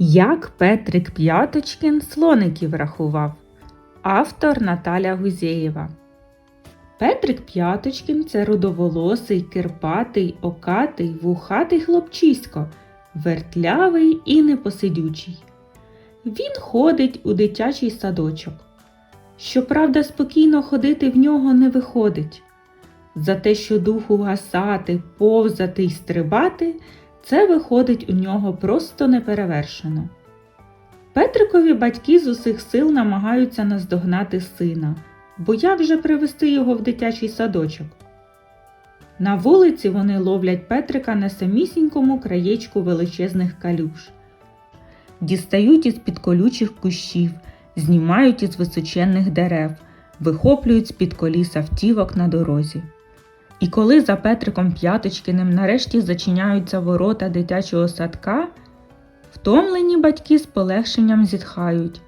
Як Петрик П'яточкін слоників рахував. Автор Наталя Гузєєва. Петрик П'яточкін це рудоволосий, кирпатий, окатий, вухатий хлопчисько, вертлявий і непосидючий. Він ходить у дитячий садочок. Щоправда, спокійно ходити в нього не виходить. За те, що духу гасати, повзати й стрибати, це виходить у нього просто неперевершено. Петрикові батьки з усіх сил намагаються наздогнати сина, бо як же привести його в дитячий садочок? На вулиці вони ловлять Петрика на самісінькому краєчку величезних калюж. Дістають із під колючих кущів, знімають із височенних дерев, вихоплюють з-під коліс автівок на дорозі. І коли за Петриком П'яточкиним нарешті зачиняються ворота дитячого садка, втомлені батьки з полегшенням зітхають.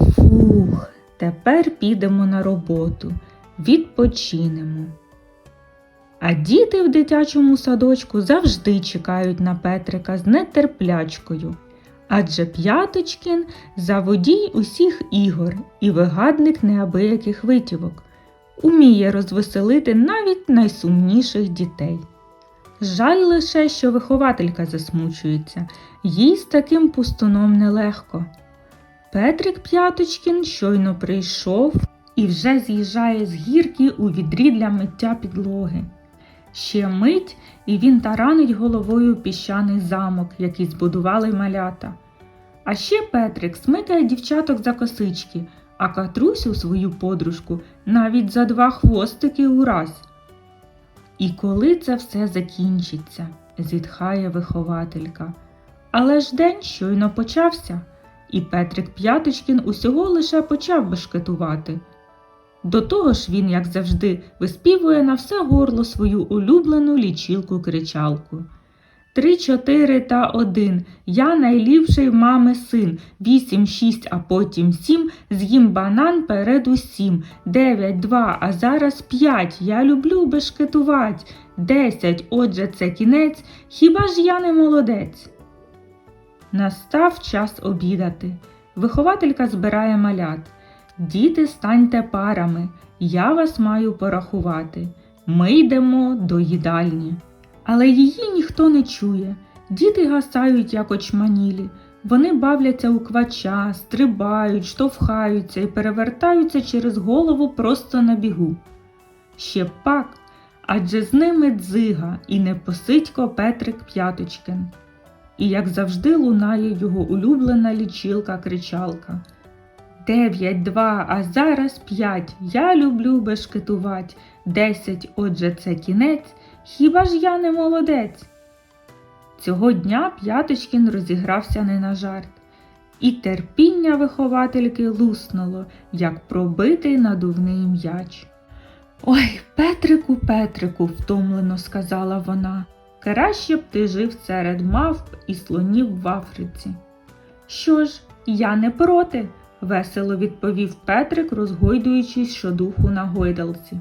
Фух, тепер підемо на роботу, відпочинемо. А діти в дитячому садочку завжди чекають на Петрика з нетерплячкою. Адже П'яточкін заводій усіх ігор і вигадник неабияких витівок уміє розвеселити навіть найсумніших дітей. Жаль лише, що вихователька засмучується, їй з таким пустуном нелегко. Петрик П'яточкін щойно прийшов і вже з'їжджає з гірки у відрі для миття підлоги. Ще мить, і він таранить головою піщаний замок, який збудували малята. А ще Петрик смикає дівчаток за косички, а катрусю свою подружку навіть за два хвостики ураз. І коли це все закінчиться, зітхає вихователька. Але ж день щойно почався, і Петрик П'яточкін усього лише почав бешкетувати. До того ж він, як завжди, виспівує на все горло свою улюблену лічилку кричалку. 3, 4 та 1. Я найліпший в мами син. 8, 6, а потім 7. З'їм банан перед усім. 9, 2, а зараз 5. Я люблю бешкетувать. 10. Отже, це кінець. Хіба ж я не молодець? Настав час обідати. Вихователька збирає малят. Діти, станьте парами. Я вас маю порахувати. Ми йдемо до їдальні. Але її ніхто не чує. Діти гасають, як очманілі. Вони бавляться у квача, стрибають, штовхаються і перевертаються через голову просто на бігу. Ще пак, адже з ними дзига і непосидько Петрик П'яточкин. І, як завжди, лунає його улюблена лічилка-кричалка. Дев'ять, два, а зараз п'ять. Я люблю бешкетувать. Десять, отже, це кінець. Хіба ж я не молодець? Цього дня П'яточкін розігрався не на жарт, і терпіння виховательки луснуло, як пробитий надувний м'яч. Ой, Петрику, Петрику, втомлено сказала вона, краще б ти жив серед мавп і слонів в Африці. Що ж, я не проти, весело відповів Петрик, розгойдуючись щодуху на гойдалці.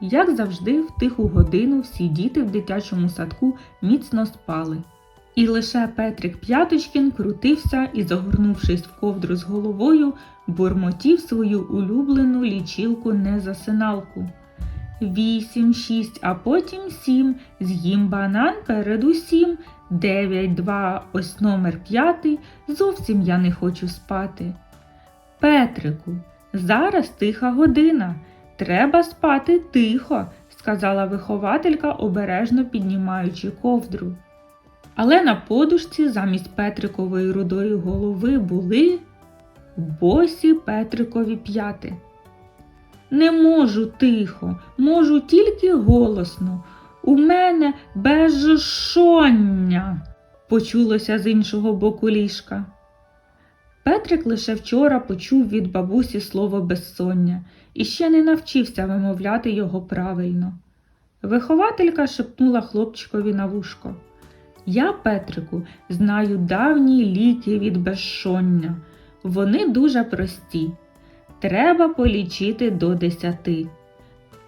Як завжди, в тиху годину всі діти в дитячому садку міцно спали. І лише Петрик П'яточкін крутився і, загорнувшись в ковдру з головою, бурмотів свою улюблену лічилку незасиналку. Вісім, шість, а потім сім. З'їм банан перед усім. Дев'ять, два, ось номер п'ятий. Зовсім я не хочу спати. Петрику, зараз тиха година. Треба спати тихо, сказала вихователька, обережно піднімаючи ковдру. Але на подушці замість Петрикової рудої голови були босі Петрикові п'яти. Не можу тихо, можу тільки голосно. У мене безшоння, почулося з іншого боку ліжка. Петрик лише вчора почув від бабусі слово безсоння і ще не навчився вимовляти його правильно. Вихователька шепнула хлопчикові на вушко. Я, Петрику, знаю давні ліки від безшоння. Вони дуже прості. Треба полічити до десяти.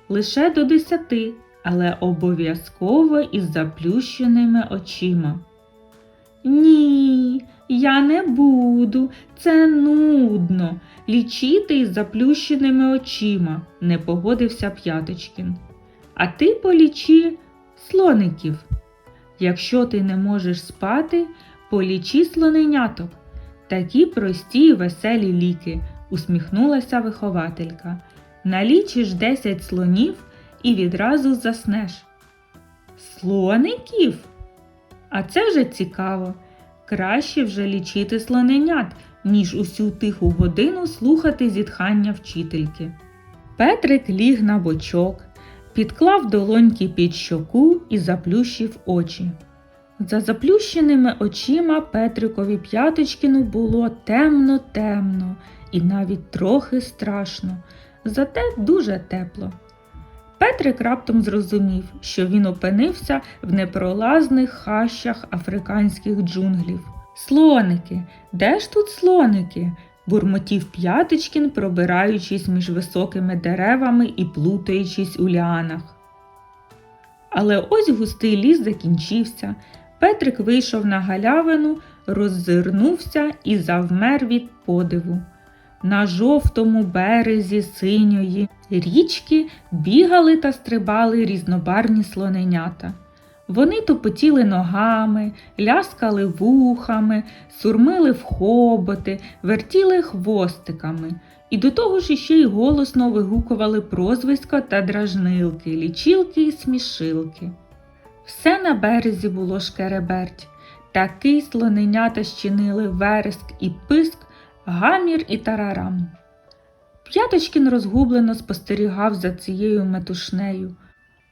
Лише до десяти, але обов'язково із заплющеними очима. Ні, Я не буду, це нудно. Лічити із заплющеними очима, не погодився П'яточкін. А ти полічи слоників. Якщо ти не можеш спати, полічи слоненяток. Такі прості й веселі ліки, усміхнулася вихователька. Налічиш 10 слонів і відразу заснеш. Слоників? А це вже цікаво. Краще вже лічити слоненят, ніж усю тиху годину слухати зітхання вчительки. Петрик ліг на бочок, підклав долоньки під щоку і заплющив очі. За заплющеними очима Петрикові П'яточкіну було темно-темно і навіть трохи страшно, зате дуже тепло. Петрик раптом зрозумів, що він опинився в непролазних хащах африканських джунглів. Слоники, де ж тут слоники? бурмотів П'ятичкін, пробираючись між високими деревами і плутаючись у ліанах. Але ось густий ліс закінчився. Петрик вийшов на галявину, роззирнувся і завмер від подиву. На жовтому березі синьої річки бігали та стрибали різнобарні слоненята. Вони тупотіли ногами, ляскали вухами, сурмили в хоботи, вертіли хвостиками, і до того ж іще й голосно вигукували прозвиська та дражнилки, лічилки і смішилки. Все на березі було шкереберть. Такий слоненята щинили вереск і писк, гамір і тарарам. П'яточкін розгублено спостерігав за цією метушнею.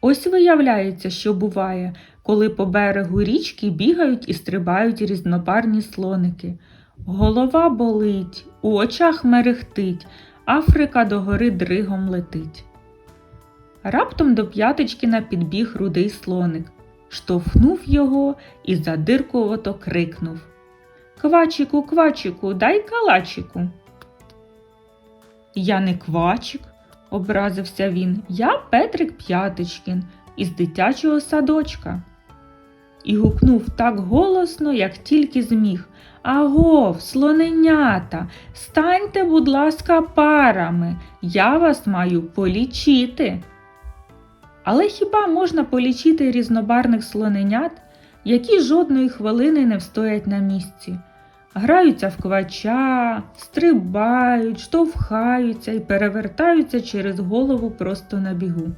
Ось виявляється, що буває, коли по берегу річки бігають і стрибають різнопарні слоники. Голова болить, у очах мерехтить, Африка догори дригом летить. Раптом до П'яточкіна підбіг рудий слоник, штовхнув його і задиркувато крикнув Квачику, квачику, дай калачику. Я не квачик, образився він. Я Петрик П'ятичкін із дитячого садочка. І гукнув так голосно, як тільки зміг. Агов, слоненята, станьте, будь ласка, парами, я вас маю полічити. Але хіба можна полічити різнобарних слоненят, які жодної хвилини не встоять на місці? Граються в квача, стрибають, штовхаються і перевертаються через голову просто на бігу.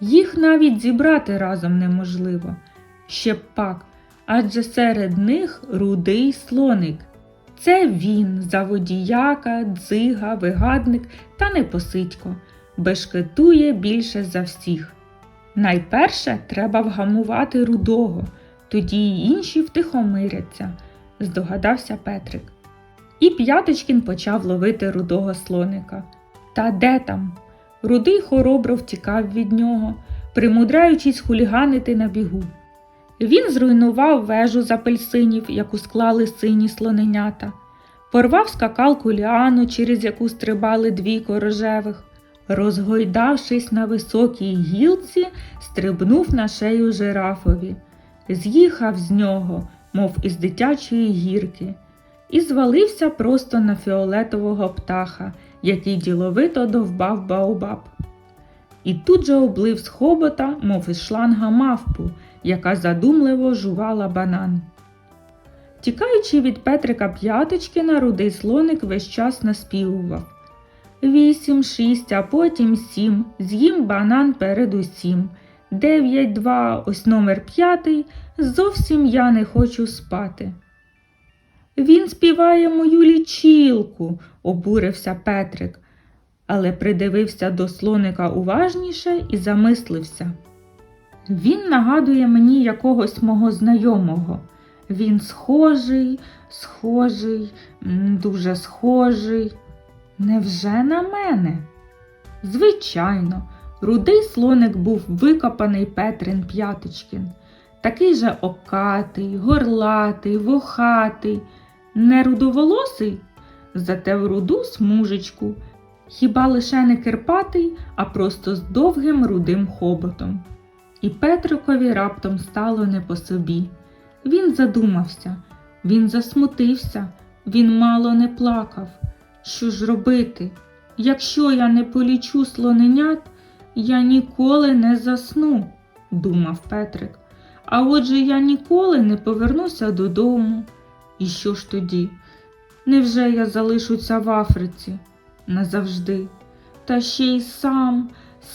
Їх навіть зібрати разом неможливо. Ще б пак, адже серед них рудий слоник. Це він, заводіяка, дзига, вигадник та непосидько, бешкетує більше за всіх. Найперше треба вгамувати рудого, тоді й інші втихомиряться здогадався Петрик. І П'яточкін почав ловити рудого слоника. Та де там? Рудий хоробро втікав від нього, примудряючись хуліганити на бігу. Він зруйнував вежу з апельсинів, яку склали сині слоненята, порвав скакалку ліану, через яку стрибали двійко рожевих. Розгойдавшись на високій гілці, стрибнув на шею жирафові, з'їхав з нього, мов із дитячої гірки, і звалився просто на фіолетового птаха, який діловито довбав Баобаб. І тут же облив з хобота, мов із шланга мавпу, яка задумливо жувала банан. Тікаючи від Петрика П'яточкина, рудий слоник весь час наспівував Вісім, шість, а потім сім, з'їм банан перед усім. Дев'ять, два, ось номер п'ятий, зовсім я не хочу спати. Він співає мою лічілку, обурився Петрик, але придивився до слоника уважніше і замислився. Він нагадує мені якогось мого знайомого. Він схожий, схожий, дуже схожий. Невже на мене? Звичайно, рудий слоник був викопаний Петрин П'яточкін такий же окатий, горлатий, вохатий, не рудоволосий, зате в руду смужечку, хіба лише не кирпатий, а просто з довгим рудим хоботом. І Петрикові раптом стало не по собі. Він задумався, Він засмутився, він мало не плакав. Що ж робити? Якщо я не полічу слоненят, я ніколи не засну, думав Петрик. А отже я ніколи не повернуся додому. І що ж тоді? Невже я залишуся в Африці назавжди? Та ще й сам,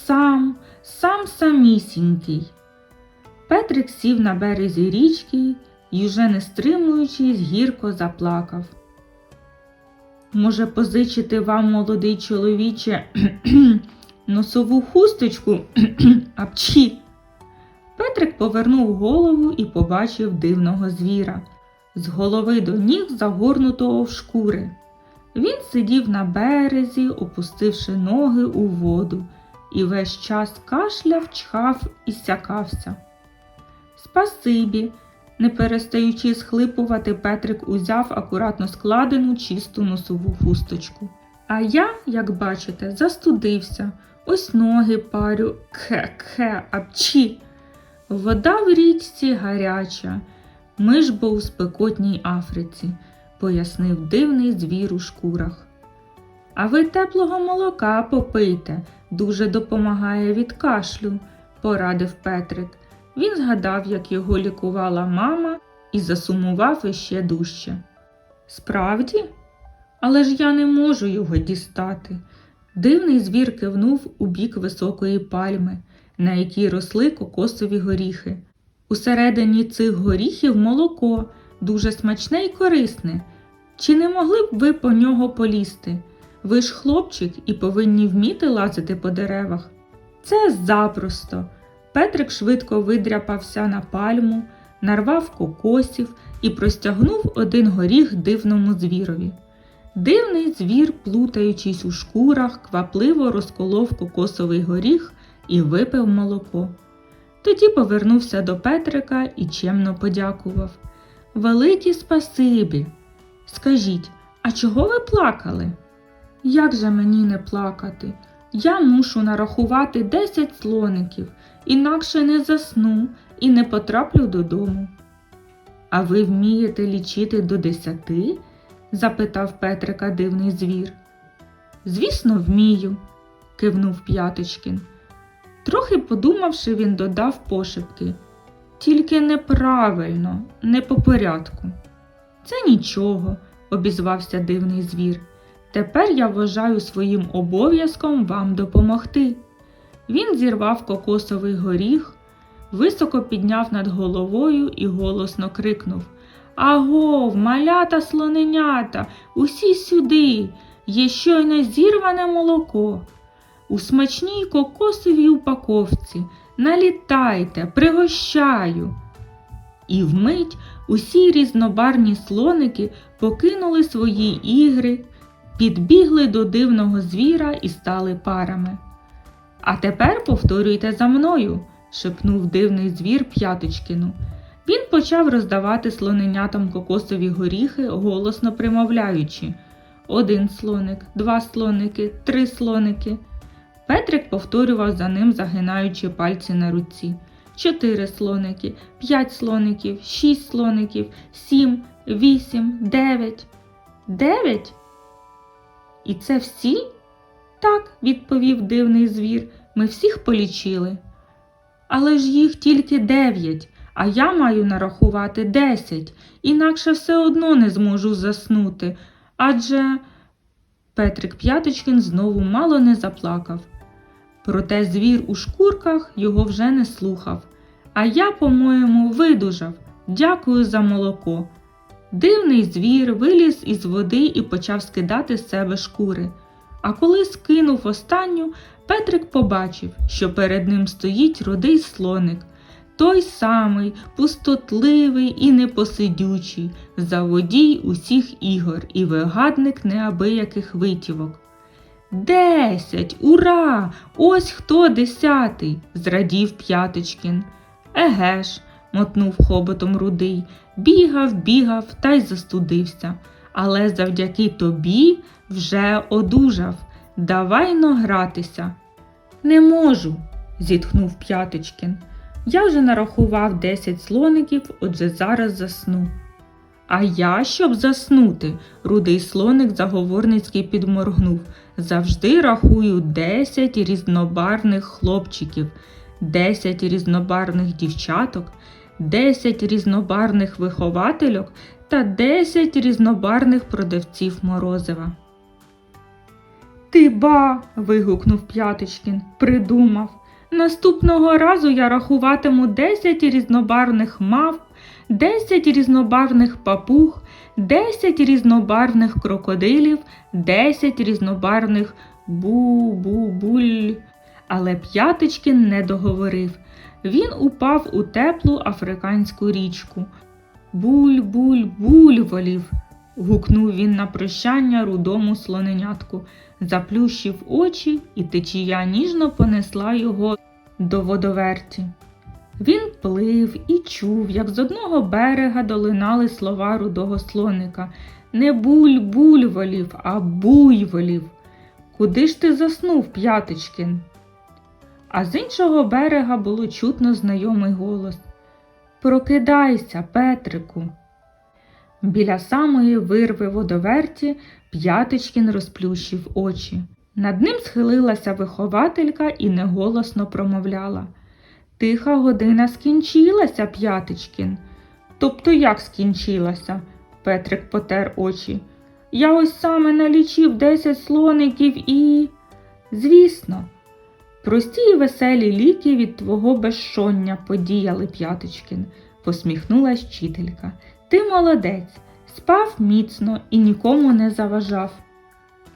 сам, сам самісінький. Петрик сів на березі річки і, вже не стримуючись, гірко заплакав. Може, позичити вам, молодий чоловіче, носову хусточку апчі. Петрик повернув голову і побачив дивного звіра, з голови до ніг загорнутого в шкури. Він сидів на березі, опустивши ноги у воду, і весь час кашляв, чхав і сякався. Спасибі, не перестаючи схлипувати, Петрик узяв акуратно складену чисту носову хусточку. А я, як бачите, застудився. Ось ноги парю, кхе-кхе, апчі. Вода в річці гаряча. Ми ж бо у спекотній Африці, пояснив дивний звір у шкурах. А ви теплого молока попийте, дуже допомагає від кашлю, порадив Петрик. Він згадав, як його лікувала мама, і засумував іще дужче. Справді? Але ж я не можу його дістати. Дивний звір кивнув у бік високої пальми, на якій росли кокосові горіхи. Усередині цих горіхів молоко, дуже смачне і корисне. Чи не могли б ви по нього полізти? Ви ж хлопчик і повинні вміти лазити по деревах. Це запросто. Петрик швидко видряпався на пальму, нарвав кокосів і простягнув один горіх дивному звірові. Дивний звір, плутаючись у шкурах, квапливо розколов кокосовий горіх і випив молоко. Тоді повернувся до Петрика і чемно подякував. Великі спасибі. Скажіть, а чого ви плакали? Як же мені не плакати? Я мушу нарахувати 10 слоників, інакше не засну і не потраплю додому. А ви вмієте лічити до десяти? запитав Петрика дивний звір. Звісно, вмію, кивнув П'яточкін. Трохи подумавши, він додав пошепки. Тільки неправильно, не по порядку. Це нічого, обізвався дивний звір. Тепер я вважаю своїм обов'язком вам допомогти. Він зірвав кокосовий горіх, високо підняв над головою і голосно крикнув Агов, малята слоненята, усі сюди, є щойно зірване молоко. У смачній кокосовій упаковці налітайте, пригощаю. І вмить усі різнобарні слоники покинули свої ігри, підбігли до дивного звіра і стали парами. А тепер повторюйте за мною, шепнув дивний звір П'яточкину. Він почав роздавати слоненятам кокосові горіхи, голосно примовляючи один слоник, два слоники, три слоники. Петрик повторював за ним, загинаючи пальці на руці. Чотири слоники, п'ять слоників, шість слоників, сім, вісім, дев'ять. Дев'ять? І це всі? Так, відповів дивний звір, ми всіх полічили. Але ж їх тільки дев'ять, а я маю нарахувати десять, інакше все одно не зможу заснути. Адже Петрик П'яточкін знову мало не заплакав. Проте звір у шкурках його вже не слухав. А я, по-моєму, видужав. Дякую за молоко. Дивний звір виліз із води і почав скидати з себе шкури. А коли скинув останню, Петрик побачив, що перед ним стоїть рудий слоник, той самий пустотливий і непосидючий, заводій усіх ігор і вигадник неабияких витівок. Десять! Ура! Ось хто десятий! зрадів П'яточкін. Еге ж, мотнув хоботом рудий, бігав, бігав та й застудився. Але завдяки тобі вже одужав. Давай но гратися. Не можу, зітхнув П'яточкін. Я вже нарахував десять слоників, отже зараз засну. А я, щоб заснути, рудий слоник заговорницький підморгнув. Завжди рахую десять різнобарних хлопчиків, десять різнобарних дівчаток, десять різнобарних виховательок та десять різнобарних продавців морозива. Ти ба. вигукнув П'яточкін, придумав. Наступного разу я рахуватиму десять різнобарних мавп, 10 різнобарвних папуг, 10 різнобарвних крокодилів, 10 різнобарвних бу-бу-буль. Але П'ятичкін не договорив. Він упав у теплу африканську річку. Буль-буль-буль волів. гукнув він на прощання рудому слоненятку, заплющив очі, і течія ніжно понесла його до водоверті. Він плив і чув, як з одного берега долинали слова рудого слоника не буль-буль волів, а буйволів. Куди ж ти заснув, П'яточкін? А з іншого берега було чутно знайомий голос. Прокидайся, Петрику. Біля самої вирви водоверті П'яточкін розплющив очі. Над ним схилилася вихователька і неголосно промовляла. Тиха година скінчилася, П'яточкін. Тобто як скінчилася? Петрик потер очі. Я ось саме налічив десять слоників і. Звісно, прості й веселі ліки від твого безшоння подіяли П'яточкін, посміхнулась вчителька. Ти молодець, спав міцно і нікому не заважав.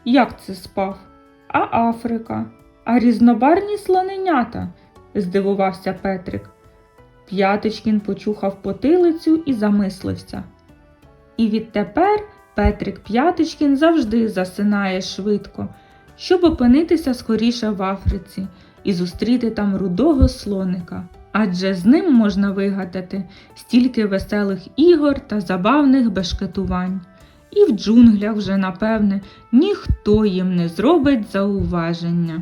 Як це спав? А Африка, а різнобарні слоненята, здивувався Петрик. П'яточкін почухав потилицю і замислився. І відтепер Петрик П'яточкін завжди засинає швидко, щоб опинитися скоріше в Африці і зустріти там рудого слоника. Адже з ним можна вигадати стільки веселих ігор та забавних бешкетувань. І в джунглях вже, напевне, ніхто їм не зробить зауваження.